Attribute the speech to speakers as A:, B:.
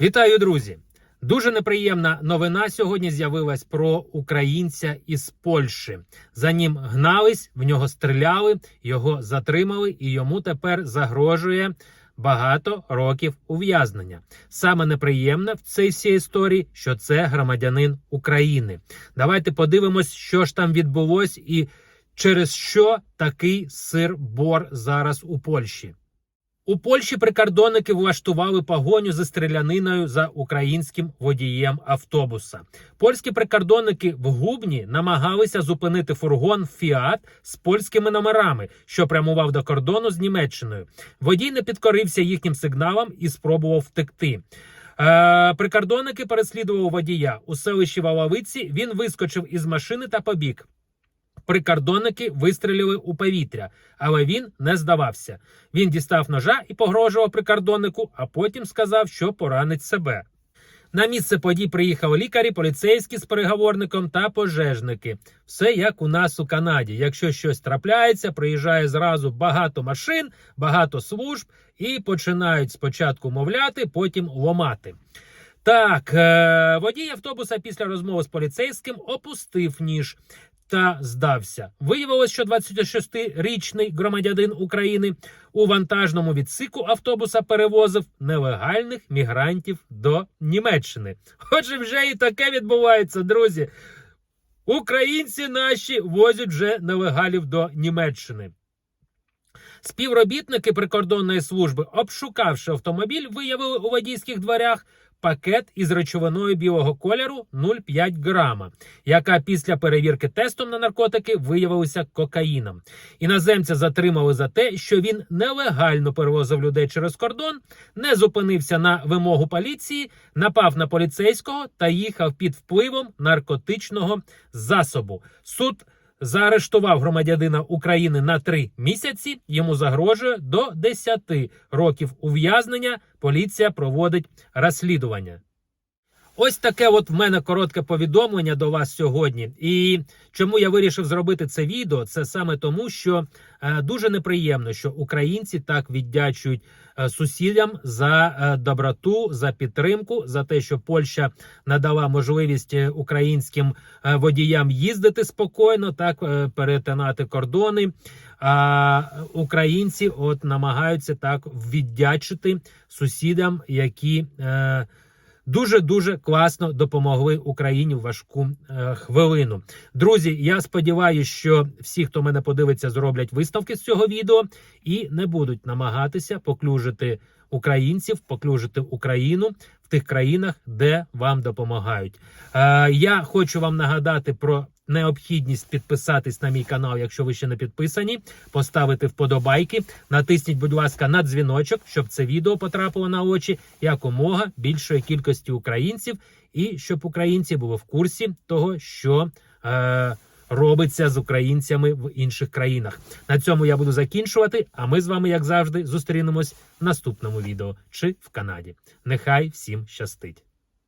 A: Вітаю, друзі! Дуже неприємна новина сьогодні з'явилась про українця із Польщі. За ним гнались, в нього стріляли, його затримали, і йому тепер загрожує багато років ув'язнення. Саме неприємне в цій всій історії, що це громадянин України. Давайте подивимось, що ж там відбулось, і через що такий сир-бор зараз у Польщі. У Польщі прикордонники влаштували погоню за стріляниною за українським водієм автобуса. Польські прикордонники в Губні намагалися зупинити фургон Фіат з польськими номерами, що прямував до кордону з Німеччиною. Водій не підкорився їхнім сигналам і спробував втекти. Е, прикордонники переслідували водія у селищі Валавиці. Він вискочив із машини та побіг. Прикордонники вистрілили у повітря, але він не здавався. Він дістав ножа і погрожував прикордоннику, а потім сказав, що поранить себе. На місце подій приїхали лікарі, поліцейські з переговорником та пожежники. Все як у нас у Канаді. Якщо щось трапляється, приїжджає зразу багато машин, багато служб і починають спочатку мовляти, потім ломати. Так, е, водій автобуса після розмови з поліцейським опустив ніж та здався. Виявилось, що 26-річний громадянин України у вантажному відсику автобуса перевозив нелегальних мігрантів до Німеччини. Отже, вже і таке відбувається, друзі. Українці наші возять вже нелегалів до Німеччини. Співробітники прикордонної служби, обшукавши автомобіль, виявили у водійських дверях пакет із речовиною білого кольору 0,5 грама, яка після перевірки тестом на наркотики виявилася кокаїном. Іноземця затримали за те, що він нелегально перевозив людей через кордон, не зупинився на вимогу поліції, напав на поліцейського та їхав під впливом наркотичного засобу. Суд заарештував громадянина України на три місяці. Йому загрожує до 10 років ув'язнення. Поліція проводить розслідування. Ось таке от в мене коротке повідомлення до вас сьогодні. І чому я вирішив зробити це відео? Це саме тому, що е, дуже неприємно, що українці так віддячують е, сусідям за е, доброту, за підтримку, за те, що Польща надала можливість е, українським водіям їздити спокійно, так перетинати кордони. А українці от намагаються так віддячити сусідам, які. Дуже дуже класно допомогли Україні в важку е, хвилину. Друзі, я сподіваюся, що всі, хто мене подивиться, зроблять висновки з цього відео і не будуть намагатися поклюжити українців, поклюжити Україну в тих країнах, де вам допомагають. Е, я хочу вам нагадати про. Необхідність підписатись на мій канал, якщо ви ще не підписані, поставити вподобайки, натисніть, будь ласка, на дзвіночок, щоб це відео потрапило на очі якомога більшої кількості українців, і щоб українці були в курсі того, що е, робиться з українцями в інших країнах. На цьому я буду закінчувати. А ми з вами, як завжди, зустрінемось в наступному відео чи в Канаді. Нехай всім щастить!